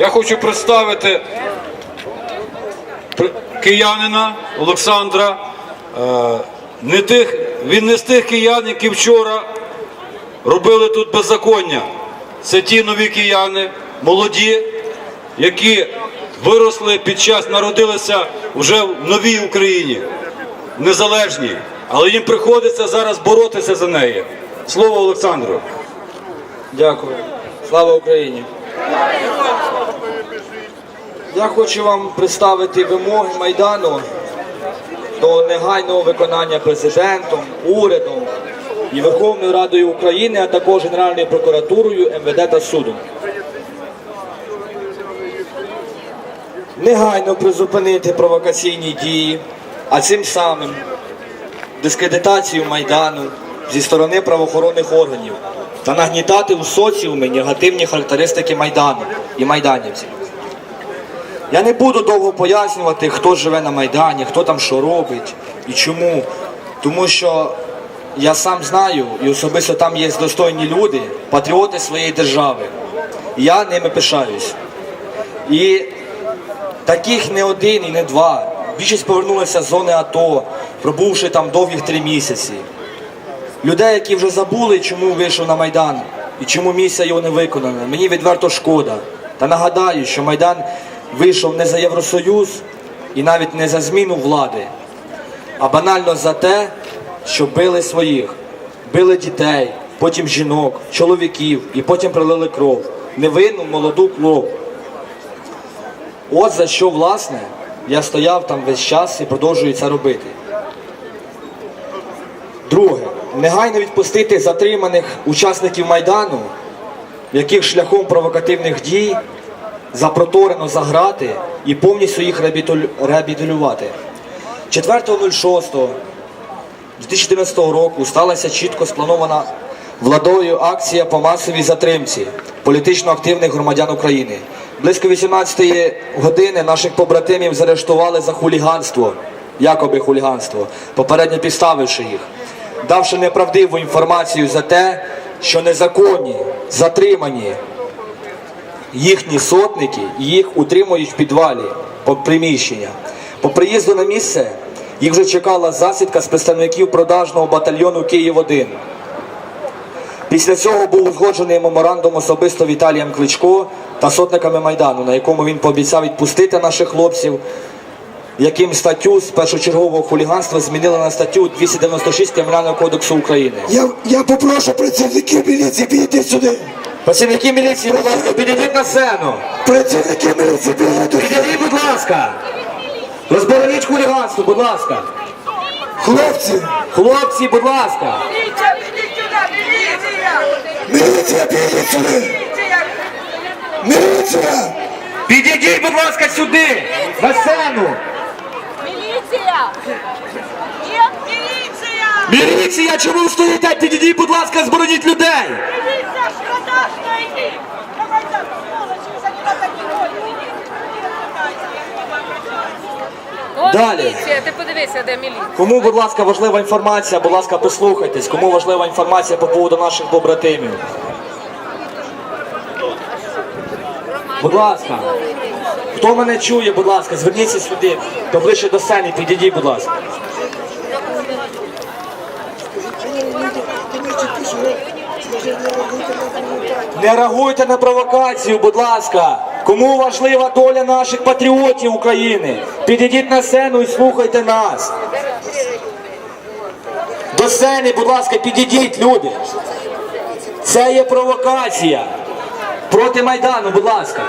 Я хочу представити киянина Олександра. Е, Не тих, він не з тих киян, які вчора робили тут беззаконня. Це ті нові кияни, молоді, які виросли під час, народилися вже в новій Україні, незалежній. Але їм приходиться зараз боротися за неї. Слово Олександру. Дякую. Слава Україні. Я хочу вам представити вимоги Майдану до негайного виконання президентом, урядом і Верховною Радою України, а також Генеральною прокуратурою, МВД та судом. Негайно призупинити провокаційні дії, а цим самим дискредитацію Майдану зі сторони правоохоронних органів та нагнітати у соціумі негативні характеристики Майдану і майданівців. Я не буду довго пояснювати, хто живе на Майдані, хто там що робить і чому. Тому що я сам знаю, і особисто там є достойні люди, патріоти своєї держави. І я ними пишаюсь. І таких не один і не два. Більшість повернулися з зони АТО, пробувши там довгих три місяці. Людей, які вже забули, чому вийшов на Майдан і чому місія його не виконана, мені відверто шкода. Та нагадаю, що Майдан вийшов не за Євросоюз і навіть не за зміну влади, а банально за те, що били своїх, били дітей, потім жінок, чоловіків і потім пролили кров. Невинну молоду кров. От за що, власне, я стояв там весь час і продовжую це робити. Друге, негайно відпустити затриманих учасників Майдану, яких шляхом провокативних дій запроторено заграти і повністю їх реабілітувати. 4.06.2014 року сталася чітко спланована владою акція по масовій затримці політично активних громадян України. Близько 18 години наших побратимів заарештували за хуліганство, якоби хуліганство, попередньо підставивши їх, давши неправдиву інформацію за те, що незаконні, затримані їхні сотники їх утримують в підвалі по приміщення. По приїзду на місце їх вже чекала засідка з представників продажного батальйону Київ-1. Після цього був узгоджений меморандум особисто Віталієм Кличко та сотниками Майдану, на якому він пообіцяв відпустити наших хлопців, яким статтю з першочергового хуліганства змінили на статтю 296 Кримінального кодексу України. Я, я попрошу працівників міліції підійти сюди. Працівники міліції, будь ласка, підійдіть на сцену. Працівники міліції підійдіть. Підійдіть, будь ласка. Розбороніть хуліганство, будь ласка. Хлопці, Хлопці, будь ласка. Міліція, підіть сюди, міліція! міліція підійдіть сюди. Міліція! Міліція. Підійдіть, будь ласка, сюди, на сцену. Міліція! Є міліція! Міліція, чому ви стоїте? Підійдіть, будь ласка, збороніть людей. Далі. міліція, ти подивися, де міліція. Кому, будь ласка, важлива інформація, будь ласка, послухайтесь. Кому важлива інформація по поводу наших побратимів. Будь ласка. Хто мене чує, будь ласка, зверніться сюди, поближче до сцени, підійдіть, будь ласка. Не реагуйте на провокацію, будь ласка. Кому важлива доля наших патріотів України? Підійдіть на сцену і слухайте нас. До сцени, будь ласка, підійдіть, люди. Це є провокація. Проти Майдану, будь ласка.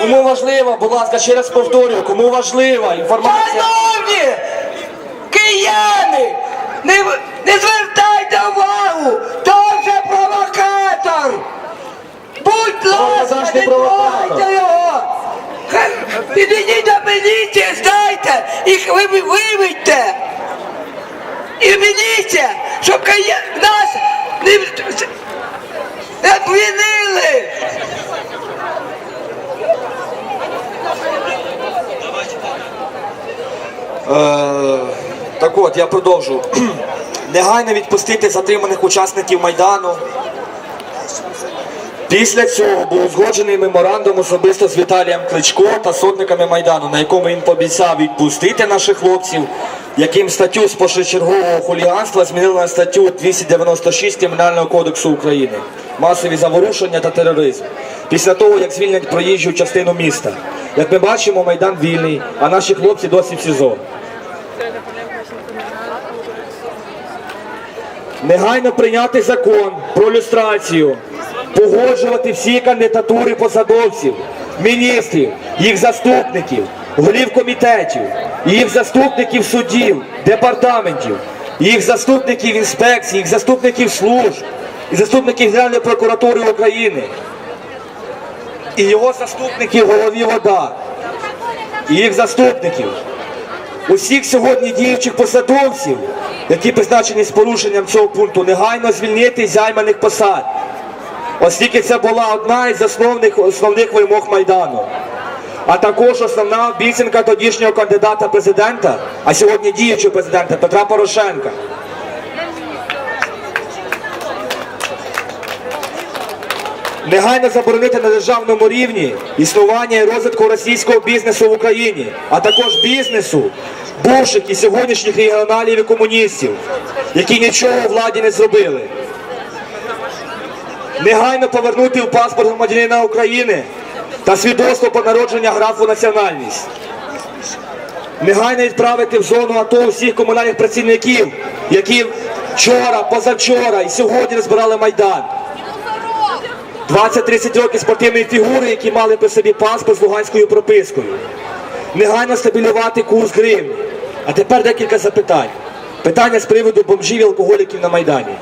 Кому важлива, будь ласка, ще раз повторюю, кому важлива інформація. Шановні кияни, не, не звертайте увагу, то вже провокатор. Будь ласка, не тройте його. Підійдіть до міліції, здайте, їх ви виведьте. І міліція, щоб нас не, не обвинили. Е, так от, я продовжу. Негайно відпустити затриманих учасників Майдану. Після цього був узгоджений меморандум особисто з Віталієм Кличко та сотниками Майдану, на якому він пообіцяв відпустити наших хлопців, яким статтю з першочергового хуліганства змінили на статтю 296 Кримінального кодексу України масові заворушення та тероризм. Після того, як звільнять проїжджу частину міста. Як ми бачимо, Майдан вільний, а наші хлопці досі в СІЗО. Негайно прийняти закон про люстрацію, погоджувати всі кандидатури посадовців, міністрів, їх заступників, голів комітетів, їх заступників суддів, департаментів, їх заступників інспекцій, їх заступників служб, і заступників Генеральної прокуратури України, і його заступників голові ОДА, і їх заступників усіх сьогодні діючих посадовців, які призначені з порушенням цього пункту, негайно звільнити займаних посад, оскільки це була одна із основних, основних вимог Майдану. А також основна обіцянка тодішнього кандидата президента, а сьогодні діючого президента Петра Порошенка. Негайно заборонити на державному рівні існування і розвитку російського бізнесу в Україні, а також бізнесу бувших і сьогоднішніх регіоналів і комуністів, які нічого владі не зробили. Негайно повернути в паспорт громадянина України та свідоцтво про народження графу національність. Негайно відправити в зону АТО всіх комунальних працівників, які вчора, позавчора і сьогодні розбирали Майдан. 20-30 років спортивної фігури, які мали при собі паспорт з луганською пропискою. Негайно стабілювати курс гривні. А тепер декілька запитань. Питання з приводу бомжів і алкоголіків на Майдані.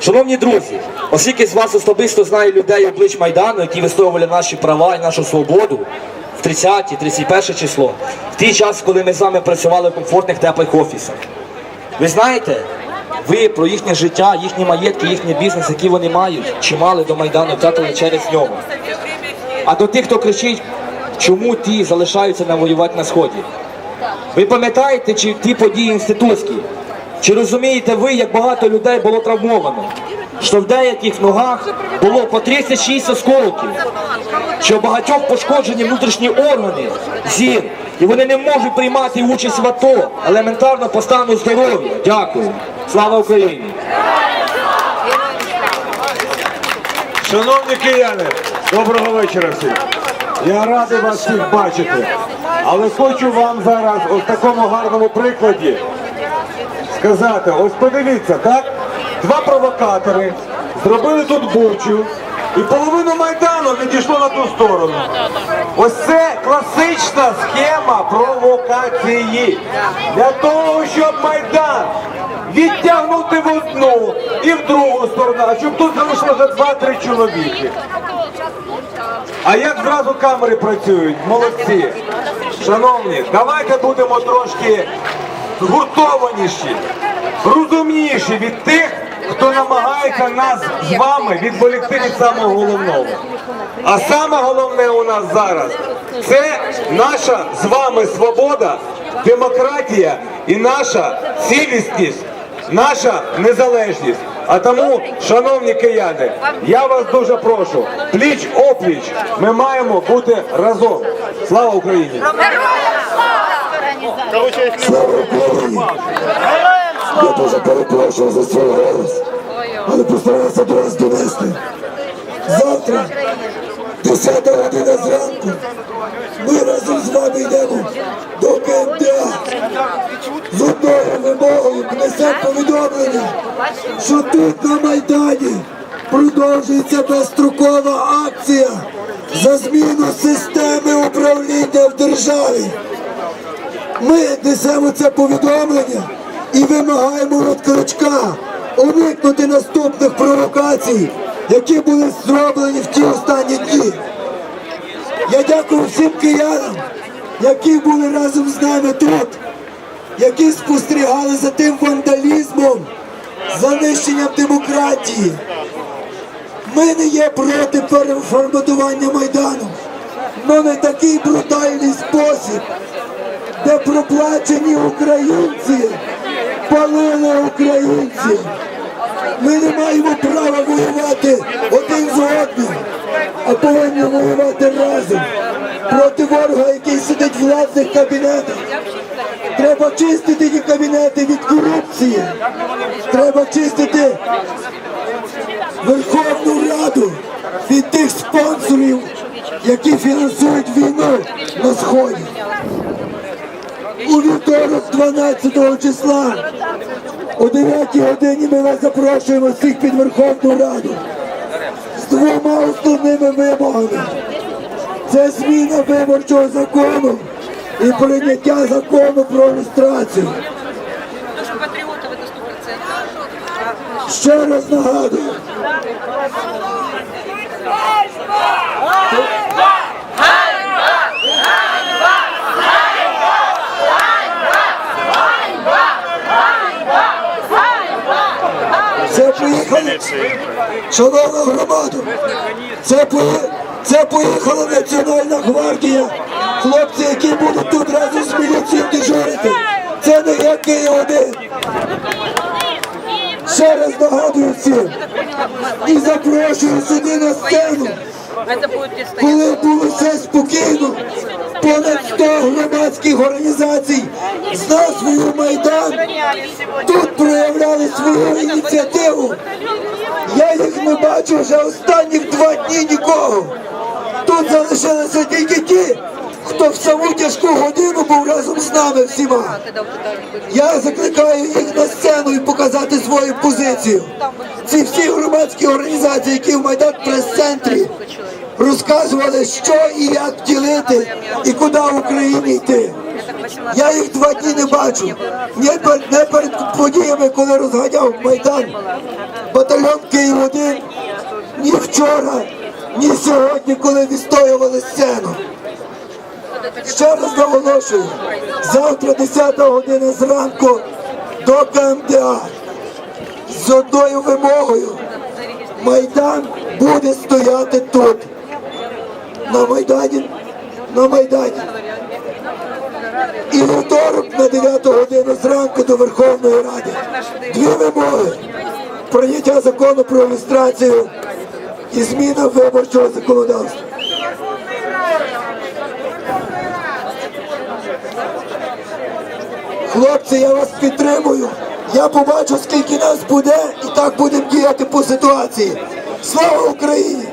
Шановні друзі, оскільки з вас особисто знаю людей облич Майдану, які вистоювали наші права і нашу свободу в 30-31 число, в той час, коли ми з вами працювали в комфортних теплих офісах. Ви знаєте, ви про їхнє життя, їхні маєтки, їхній бізнес, який вони мають, чи мали до Майдану, втратили через нього. А до тих, хто кричить, чому ті залишаються навоювати на сході. Ви пам'ятаєте, чи ті події інститутські? Чи розумієте ви, як багато людей було травмовано? Що в деяких ногах було по 36 осколків, що багатьох пошкоджені внутрішні органи, зір, і вони не можуть приймати участь в АТО елементарно по стану здоров'я. Дякую. Слава Україні! Шановні кияни, доброго вечора всім. Я радий вас всіх бачити. Але хочу вам зараз ось такому гарному прикладі сказати, ось подивіться, так? Два провокатори зробили тут бучу, і половину Майдану відійшло на ту сторону. Ось це класична схема провокації. Для того, щоб Майдан відтягнути в одну і в другу сторону, щоб тут залишилося два-три чоловіки. А як зразу камери працюють? Молодці. Шановні, давайте будемо трошки згуртованіші, розумніші від тих, хто намагається нас з вами відволікти від самого головного. А саме головне у нас зараз це наша з вами свобода, демократія і наша цілісність, наша незалежність. А тому, шановні кияни, я вас дуже прошу, пліч опліч, ми маємо бути разом. Слава Україні! Слава Україні! Я дуже перепрошую за свій голос, але постараюся до вас донести. Завтра, 10 година зранку, ми разом з вами йдемо до з одною вимогою внесемо повідомлення, що тут на Майдані продовжується безстрокова акція за зміну системи управління в державі. Ми несемо це повідомлення і вимагаємо від Кличка уникнути наступних провокацій, які були зроблені в ті останні дні. Я дякую всім киянам, які були разом з нами тут, які спостерігали за тим вандалізмом, за демократії. Ми не є проти переформатування Майдану, але не такий брутальний спосіб де проплачені українці палили українців. Ми не маємо права воювати один з одним. а повинні воювати разом проти ворога, сидить кабінетах. Треба чистити ті кабінети від корупції. Треба чистити Верховну Раду від тих спонсорів, які фінансують війну на сході. У вівторок, 12 числа, о 9 годині ми вас запрошуємо всіх під Верховну Раду з двома основними вимогами. Це зміна виборчого закону і прийняття закону про люстрацію. Тому патріоти ви до 100%. Ще раз нагадую, це поїхали, шановна громада, це, це поїхала Національна гвардія, хлопці, які будуть тут разом з міліцією дежурити. Це не Київ один. Ще раз нагадую всім і запрошую сюди на сцену, коли було все спокійно. Понад 100 громадських організацій з назвою Майдан тут проявляли свою ініціативу. Я їх не бачу вже останніх два дні нікого. Тут залишилися тільки ті, хто в саму тяжку годину був разом з нами всіма. Я закликаю їх на сцену і показати свою позицію. Ці всі громадські організації, які в Майдан прес-центрі розказували, що і як ділити, і куди в Україні йти. Я їх два дні не бачу. Ні пер- не перед подіями, коли розганяв Майдан батальйон Київ 1 ні вчора, ні сьогодні, коли відстоювали сцену. Ще раз наголошую, завтра 10 година зранку до КМДА з одною вимогою. Майдан буде стояти тут. На Майдані. На Майдані. І вівторок на 9 годину зранку до Верховної Ради. Дві вимоги. Прийняття закону про ілюстрацію і зміна виборчого законодавства. Хлопці, я вас підтримую. Я побачу, скільки нас буде, і так будемо діяти по ситуації. Слава Україні!